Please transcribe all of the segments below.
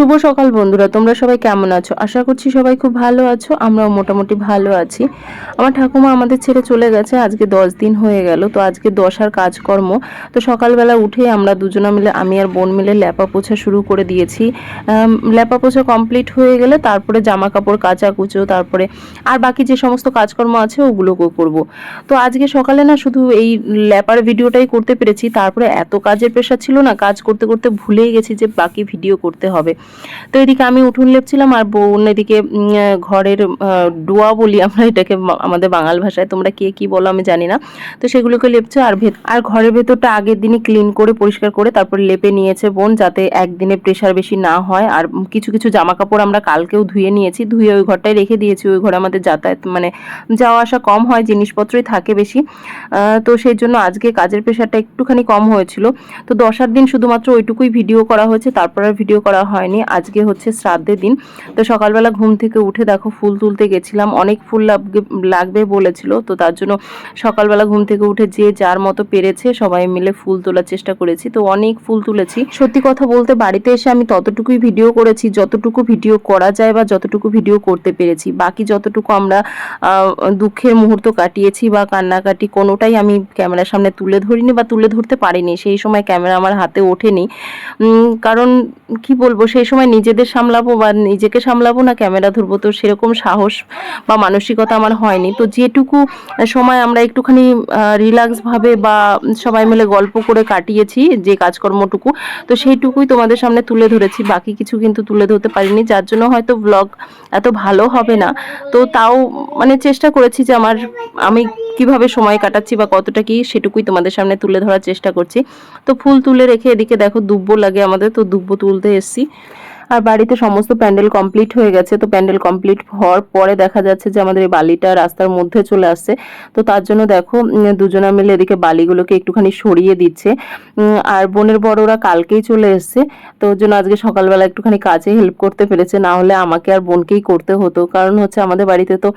শুভ সকাল বন্ধুরা, তোমরা সবাই কেমন আছো? আশা করছি সবাই খুব ভালো আছো, আমরাও মোটামুটি ভালো আছি। আমার ঠাকুমা আমাদের ছেড়ে চলে গেছে, আজকে দশ দিন হয়ে গেল, তো আজকে দশার কাজকর্ম। তো সকালবেলা উঠে আমরা দুজনা মিলে, আমি আর বোন মিলে ল্যাপা পোছা শুরু করে দিয়েছি। ল্যাপা পোছা কমপ্লিট হয়ে গেলে তারপরে জামা কাপড়, কাচা কুচো, তারপরে আর বাকি যে সমস্ত কাজকর্ম আছে, ওগুলো করব। তো আজকে সকালে না শুধু এই ল্যাপার ভিডিওটাই করতে পেরেছি, তারপরে এত কাজের প্রেশার ছিল না, কাজ করতে করতে ভুলেই গেছি যে বাকি ভিডিও করতে হবে। তো এদিকে আমি উঠুন লেপছিলাম আর বোন এদিকে ঘরের ডোয়া বলি আমরা এটাকে আমাদের বাঙাল ভাষায়, তোমরা কে কি বলো আমি জানি না। তো সেগুলোকে লেপছে আর ভেত, আর ঘরের ভেতরটা আগের দিনই ক্লিন করে, পরিষ্কার করে তারপর লেপে নিয়েছে বোন যাতে একদিনে প্রেশার বেশি না হয়। আর কিছু কিছু জামা কাপড় আমরা কালকেও ধুয়ে নিয়েছি, ধুয়ে ওই ঘরটায় রেখে দিয়েছি, ওই ঘরে আমাদের যাতায়াত মানে যাওয়া আসা কম হয়, জিনিসপত্রই থাকে বেশি। তো সেই জন্য আজকে কাজের প্রেশারটা একটুখানি কম হয়েছিল। তো দশ দশার দিন শুধুমাত্র ওইটুকুই ভিডিও করা হয়েছে, তারপর আর ভিডিও করা হয়নি। আজকে হচ্ছে শ্রাদ্ধের দিন। তো সকালবেলা ঘুম থেকে উঠে দেখো ফুল তুলতে গেছিলাম। অনেক ফুল লাগবে বলেছিল। তো তার জন্য সকালবেলা ঘুম থেকে উঠে যে যার মতো পেরেছে সবাই মিলে ফুল তোলার চেষ্টা করেছি। তো অনেক ফুল তুলেছি। সত্যি কথা বলতে বাড়িতে এসে আমি ততটুকুই ভিডিও করেছি, যতটুকু ভিডিও করা যায় বা যতটুকু ভিডিও করতে পেরেছি। বাকি যতটুকু আমরা দুঃখের মুহূর্ত কাটিয়েছি বা কান্নাকাটি কোনোটাই আমি ক্যামেরার সামনে তুলে ধরিনি বা তুলে ধরতে পারিনি। সেই সময় ক্যামেরা আমার হাতে ওঠেনি। কারণ কি বলব, সেই সময় নিজেদের সামলাবো বা নিজেকে সামলাবো না, ক্যামেরা ধরবো, তো সেরকম সাহস বা মানসিকতা আমার হয়নি। তো যেটুকু সময় আমরা একটুখানি রিল্যাক্সভাবে বা সবাই মিলে গল্প করে কাটিয়েছি যে কাজকর্মটুকু, তো সেইটুকুই তোমাদের সামনে তুলে ধরেছি। বাকি কিছু কিন্তু তুলে ধরতে পারিনি, যার জন্য হয়তো ব্লগ এত ভালো হবে না। তো তাও মানে চেষ্টা করেছি যে আমার, আমি কীভাবে সময় কাটাচ্ছি বা কতটা কি, সেটুকুই তোমাদের সামনে তুলে ধরার চেষ্টা করছি। তো ফুল তুলে রেখে এদিকে দেখো দুব্বো লাগে আমাদের, তো দুব্বো তুলতে এসছি। আর বাড়িতে সমস্ত প্যান্ডেল কমপ্লিট হয়ে গেছে। তো প্যান্ডেল কমপ্লিট হওয়ার পরে দেখা যাচ্ছে যে আমাদের এই বালিটা রাস্তার মধ্যে চলে আসছে। তো তার জন্য দেখো দুজনা মিলে এদিকে বালিগুলোকে একটুখানি সরিয়ে দিচ্ছে। আর বোনের বড়রা কালকেই চলে এসছে। তো ওর জন্য আজকে সকালবেলা একটুখানি কাজে হেল্প করতে পেরেছে। না হলে আমাকে আর বোনকেই করতে হতো। কারণ হচ্ছে আমাদের বাড়িতে তো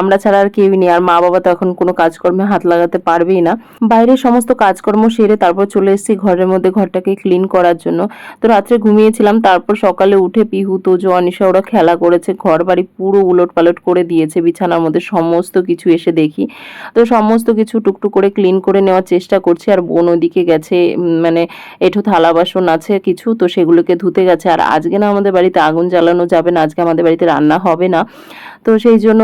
আমরা ছাড়া আর কেউই নেই। আর মা বাবা তো এখন কোনো কাজকর্মে হাত লাগাতে পারবেই না। বাইরের সমস্ত কাজকর্ম সেরে তারপর চলে এসেছি ঘরের মধ্যে ঘরটাকে ক্লিন করার জন্য। তো রাত্রে ঘুমিয়েছিলাম। তারপর সকালে উঠে পিহু তোজো অনিশা ওরা খেলা করেছে ঘর বাড়ি পুরো উলট পালট করে দিয়েছে বিছানার মধ্যে সমস্ত কিছু এসে দেখি। তো সমস্ত কিছু টুকটুক করে ক্লিন করে নেওয়ার চেষ্টা করছি আর বোন ওদিকে গেছে মানে এঠো থালা বাসন আছে কিছু তো সেগুলোকে ধুতে গেছে। আর আজকে না আমাদের বাড়িতে আগুন জ্বালানো যাবে না আজকে আমাদের বাড়িতে রান্না হবে না। তো সেই জন্য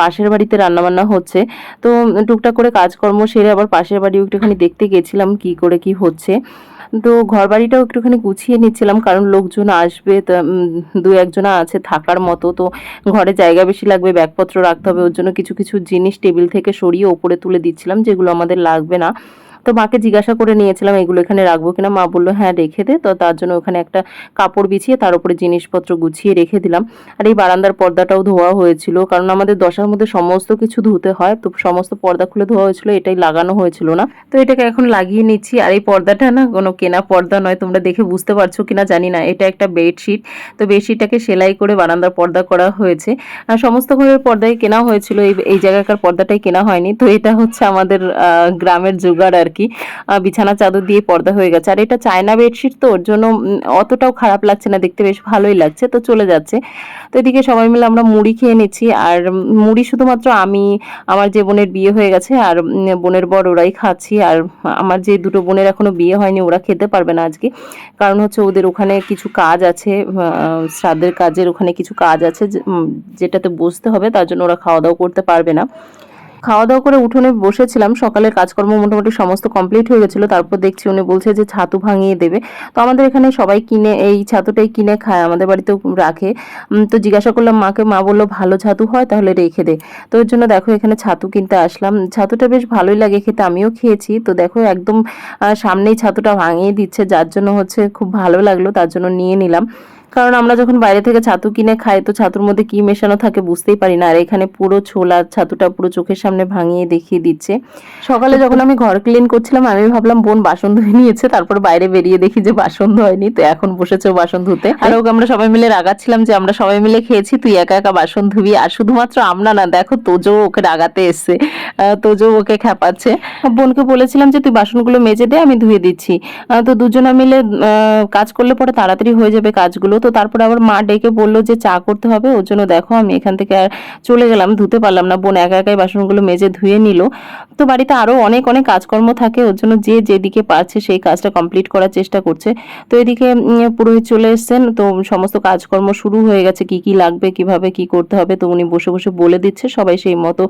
পাশের বাড়িতে রান্নাবান্না হচ্ছে। তো টুকটাক করে কাজকর্ম সেরে আবার পাশের বাড়িও একটুখানি দেখতে গেছিলাম কি করে কি হচ্ছে। তো ঘর বাড়িটাও একটুখানি গুছিয়ে নিচ্ছিলাম কারণ লোকজন আসবে তা, দু একজনা আছে থাকার মতো। তো ঘরে জায়গা বেশি লাগবে, ব্যাগপত্র রাখতে হবে, ওর জন্য কিছু কিছু জিনিস টেবিল থেকে সরিয়ে ওপরে তুলে দিচ্ছিলাম, যেগুলো আমাদের লাগবে না। তো মাকে জিজ্ঞাসা করে নিয়েছিলাম এগুলো এখানে রাখব কিনা? মা বলল হ্যাঁ রেখে দে। তো তার জন্য ওখানে একটা কাপড় বিছিয়ে তার উপরে জিনিসপত্র গুছিয়ে রেখে দিলাম। আর এই বারান্দার পর্দাটাও ধোয়া হয়েছিল, কারণ আমাদের দশার মধ্যে সমস্ত কিছু ধুতে হয়, তো সমস্ত পর্দা খুলে ধোয়া হয়েছিল, এটাই লাগানো হয়েছিল না। তো এটাকে এখন লাগিয়ে নিচ্ছি, আর এই পর্দাটা না কোনো কেনা পর্দা নয়, তোমরা দেখে বুঝতে পারছ কিনা জানি না, এটা একটা বেডশিট। তো বেডশিটটাকে সেলাই করে বারান্দার পর্দা করা হয়েছে। আর সমস্ত ঘরের পর্দাই কেনা হয়েছিল, এই এই জায়গাকার পর্দাটাই কেনা হয়নি। তো এটা হচ্ছে আমাদের গ্রামের জোগাড় আর কি বিছানা চাদর দিয়ে পর্দা হয়ে গেছে। আর এটা চায়না বেডশিট তো, ওর জন্য অতটাও খারাপ লাগছে না, দেখতে বেশ ভালোই লাগছে। তো চলে যাচ্ছে। তো এদিকে সবাই মিলে আমরা মুড়ি খেয়ে নিচ্ছি। আর মুড়ি শুধুমাত্র আমি, আমার যে বোনের বিয়ে হয়ে গেছে, আর বোনের বর ওরাই খাচ্ছি। আর, আমার যে দুটো বোনের এখনও বিয়ে হয়নি, ওরা খেতে পারবে না আজকে। কারণ হচ্ছে ওদের ওখানে কিছু কাজ আছে শ্রাদ্ধের কাজের ওখানে কিছু কাজ আছে যেটাতে বসতে হবে, তার জন্য ওরা খাওয়া দাওয়া করতে পারবে না। খাওয়া দাওয়া করে উঠোনে বসেছিলাম। সকালের কাজকর্ম মোটামুটি সমস্ত কমপ্লিট হয়ে গেছিল। তারপর দেখছি উনি বলছে যে ছাতু ভাঙিয়ে দেবে। তো আমাদের এখানে সবাই কিনে, এই ছাতুটাই কিনে খায়, আমাদের বাড়িতেও রাখে। তো জিজ্ঞাসা করলাম, মাকে? মা বলল, ভালো ছাতু হয়, তাহলে রেখে দে। তো ওর জন্য দেখো এখানে ছাতু কিনতে আসলাম। ছাতুটা বেশ ভালোই লাগে খেতে, আমিও খেয়েছি। তো দেখো একদম সামনেই ছাতুটা ভাঙিয়ে দিচ্ছে, যার জন্য হচ্ছে খুব ভালো লাগল, তার জন্য নিয়ে নিলাম। কারণ আমরা যখন বাইরে থেকে ছাতু কিনে খাই, তো ছাতুর মধ্যে কি মেশানো থাকে বুঝতেই পারি না। আর এখানে পুরো ছোলা ছাতুটা পুরো চোখের সামনে ভাঙিয়ে দেখিয়ে দিচ্ছে। সকালে যখন আমি ঘর ক্লিন করছিলাম, আমি ভাবলাম, বোন, বাসন ধুয়ে নিয়েছে। তারপর বাইরে বেরিয়ে দেখি যে বাসন ধোয়নি, তো এখন বসেছে বাসন ধুতে। আর ওকে আমরা সবাই মিলে রাগাচ্ছিলাম যে, আমরা সবাই মিলে খেয়েছি, তুই একা একা বাসন ধুবি। আর শুধুমাত্র আমরা না, দেখো তোজো ওকে রাগাতে এসছে। তোজো ওকে খ্যাপাচ্ছে বোনকে বলেছিলাম যে, তুই বাসনগুলো মেজে দে, আমি ধুয়ে দিচ্ছি। তো দুজনা মিলে কাজ করলে পরে তাড়াতাড়ি হয়ে যাবে কাজগুলো। তো তারপর আবার মা ডেকে বলল যে চা করতে হবে ওর জন্য দেখো আমি এখান থেকে আর চলে গেলাম ধুতে পারলাম না। বোন একা একাই বাসনগুলো মেজে ধুয়ে নিল। তো বাড়িতে আরও অনেক অনেক কাজকর্ম থাকে ওর জন্য যে যেদিকে পারছে সেই কাজটা কমপ্লিট করার চেষ্টা করছে। তো এদিকে পুরোহিত চলে এসেছেন। তো সমস্ত কাজকর্ম শুরু হয়ে গেছে কি কি লাগবে কীভাবে কি করতে হবে তো উনি বসে বসে বলে দিচ্ছে সবাই সেই মতো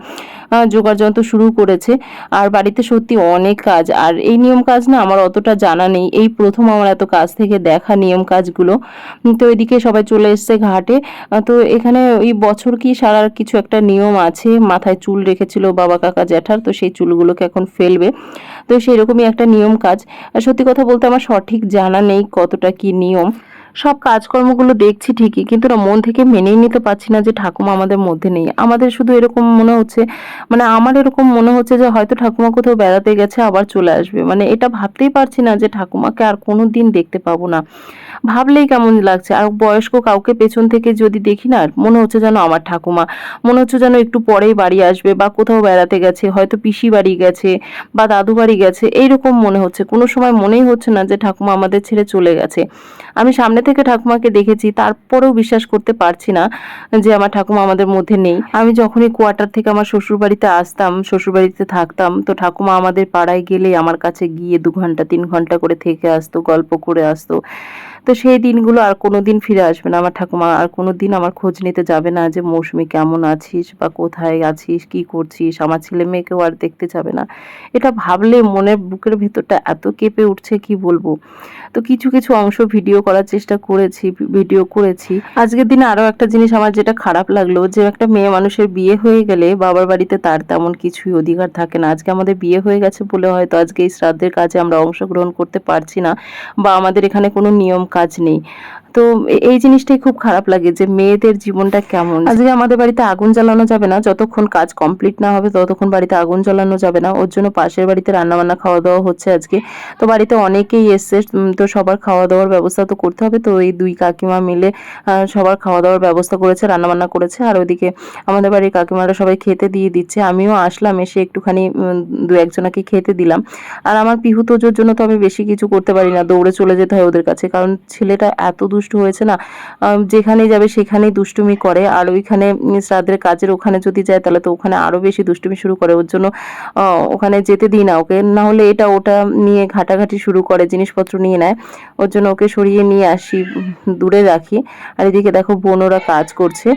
আহ, জোগাড় যন্ত্র শুরু করেছে। আর বাড়িতে সত্যি অনেক কাজ। আর এই নিয়ম কাজ না আমার অতটা জানা নেই। এই প্রথম আমার এত কাজ থেকে দেখা নিয়ম কাজগুলো। উম, তো এদিকে সবাই চলে এসছে ঘাটে। তো এখানে ওই বছর কি সারার কিছু একটা নিয়ম আছে? মাথায় চুল রেখেছিল বাবা কাকা জ্যাঠার, তো সেই চুলগুলোকে এখন ফেলবে। তো সেরকমই একটা নিয়ম কাজ। সত্যি কথা বলতে আমার সঠিক জানা নেই কতটা কি নিয়ম। সব কাজকর্মগুলো দেখছি ঠিকই, কিন্তু না, মন থেকে মেনেই নিতে পারছি না যে ঠাকুমা আমাদের মধ্যে নেই। আমাদের শুধু এরকম মনে হচ্ছে মানে আমার এরকম মনে হচ্ছে যে হয়তো ঠাকুমা কোথাও বেড়াতে গেছে, আবার চলে আসবে। মানে এটা ভাবতেই পারছি না যে ঠাকুমাকে আর কোনো দিন দেখতে পাবো না। ভাবলেই কেমন লাগছে? আর বয়স্ক কাউকে পেছন থেকে যদি দেখি না, মনে হচ্ছে যেন আমার ঠাকুমা। মনে হচ্ছে যেন একটু পরেই বাড়ি আসবে, বা কোথাও বেড়াতে গেছে, হয়তো পিসি বাড়ি গেছে, বা দাদু বাড়ি গেছে, এইরকম মনে হচ্ছে। কোনো সময় মনেই হচ্ছে না যে ঠাকুমা আমাদের ছেড়ে চলে গেছে। আমি সামনে থেকে ঠাকুমাকে দেখেছি, তারপরেও বিশ্বাস করতে পারছি না যে আমার ঠাকুমা আমাদের মধ্যে নেই। আমি যখনই কোয়ার্টার থেকে আমার শ্বশুর বাড়িতে আসতাম শ্বশুর বাড়িতে থাকতাম, তো ঠাকুমা আমাদের পাড়ায় গেলেই আমার কাছে গিয়ে দু ঘণ্টা, তিন ঘণ্টা করে থেকে আসতো, গল্প করে আসতো। তো সেই দিনগুলো আর কোনো দিন ফিরে আসবে না। আমার ঠাকুমা, আর কোনো দিন আমার খোঁজ নিতে যাবে না যে মৌসুমি কেমন আছিস বা কোথায় আছিস, কি করছিস? আমার ছেলে মেয়েকেও আর দেখতে যাবে না। এটা ভাবলে মনের বুকের ভেতরটা এত কেঁপে উঠছে, কি বলব? তো কিছু কিছু অংশ ভিডিও করার চেষ্টা করেছি, ভিডিও করেছি। আজকের দিনে আরও একটা জিনিস আমার যেটা খারাপ লাগল, যে একটা মেয়ে মানুষের বিয়ে হয়ে গেলে বাবার বাড়িতে তার তেমন কিছুই অধিকার থাকে না। আজকে আমাদের বিয়ে হয়ে গেছে বলে হয়তো আজকে এই শ্রাদ্ধের কাজে আমরা অংশগ্রহণ করতে পারছি না বা আমাদের এখানে কোনো নিয়ম কাজ নেই। তো এই জিনিসটাই খুব খারাপ লাগে যে মেয়েদের জীবনটা কেমন। আজকে আমাদের বাড়িতে আগুন জ্বালানো যাবে না, যতক্ষণ কাজ কমপ্লিট না হবে ততক্ষণ বাড়িতে আগুন জ্বালানো যাবে না। ওর জন্য পাশের বাড়িতে রান্নাবান্না খাওয়া দাওয়া হচ্ছে আজকে। তো বাড়িতে অনেকেই এসছে তো সবার খাওয়া দাওয়ার ব্যবস্থা তো করতে হবে। তো এই দুই কাকিমা মিলে সবার খাওয়া দাওয়ার ব্যবস্থা করেছে, রান্নাবান্না করেছে। আর ওইদিকে আমাদের বাড়ির কাকিমারা সবাই খেতে দিয়ে দিচ্ছে। আমিও আসলাম, এসে একটুখানি দু একজনাকে খেতে দিলাম। আর আমার পিহু তোজোর জন্য তো আমি বেশি কিছু করতে পারি না, দৌড়ে চলে যেতে হয় ওদের কাছে। কারণ ছেলেটা এত দুষ্টু হয়েছে না? যেখানে যাবে সেখানেই দুষ্টুমি করে। আর ওইখানে শ্রাদ্ধের কাজের ওখানে যদি যায় তাহলে তো ওখানে আরও বেশি দুষ্টুমি শুরু করে। ওর জন্য ওখানে যেতে দিই না ওকে। না হলে এটা ওটা নিয়ে ঘাটাঘাটি শুরু করে জিনিসপত্র নিয়ে নেয়। ওর জন্য ওকে সরিয়ে নিয়ে আসি দূরে রাখি। আর এদিকে দেখো বোনরা কাজ করছে।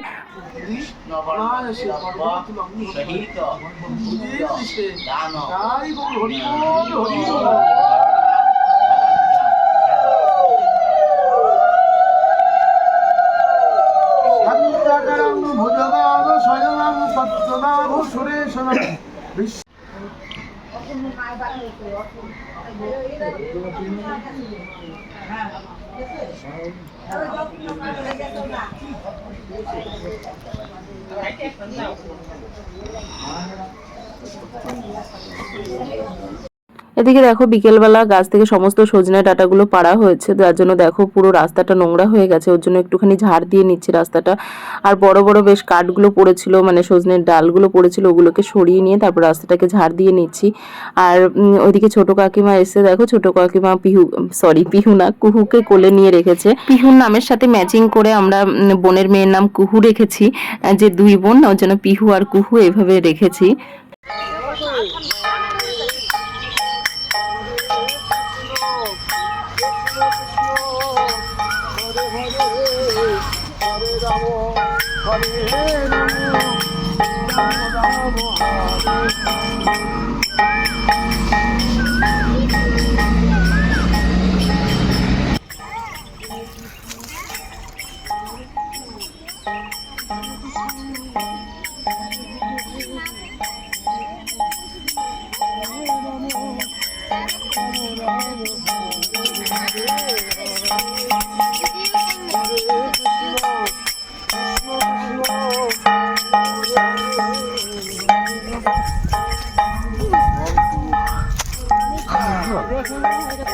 সহিত দান শান্তাকারং ভুজগাং স্বয়ং তত্ত্বদাং সুরেশনং বিশ্ব এদিকে দেখো বিকেলবেলা গাছ থেকে সমস্ত সজনে ডাটাগুলো পাড়া হয়েছে, যার জন্য দেখো পুরো রাস্তাটা নোংরা হয়ে গেছে, ওর জন্য একটুখানি ঝাড় দিয়ে নিচ্ছি রাস্তাটা। আর বড় বড় বেশ কাঠগুলো পড়েছিল মানে সজনের ডালগুলো পড়েছিল, ওগুলোকে সরিয়ে নিয়ে তারপর রাস্তাটাকে ঝাড় দিয়ে নিচ্ছি। আর ওইদিকে ছোট কাকিমা এসে দেখো, ছোট কাকিমা পিহু সরি পিহু না, কুহুকে কোলে নিয়ে রেখেছে। পিহুর নামের সাথে ম্যাচিং করে আমরা বোনের মেয়ের নাম কুহু রেখেছি যে দুই বোন, ওর জন্য পিহু আর কুহু এভাবে রেখেছি। Thank you.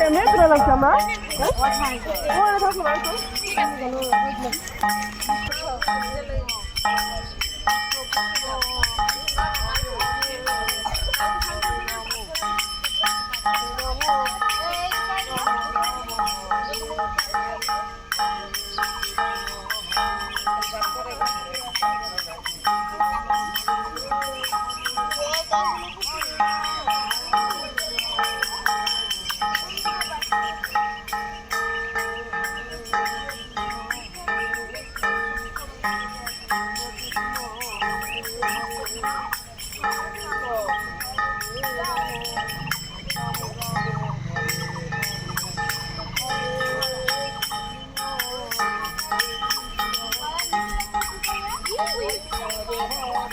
Ne kıralım ama? Bu arada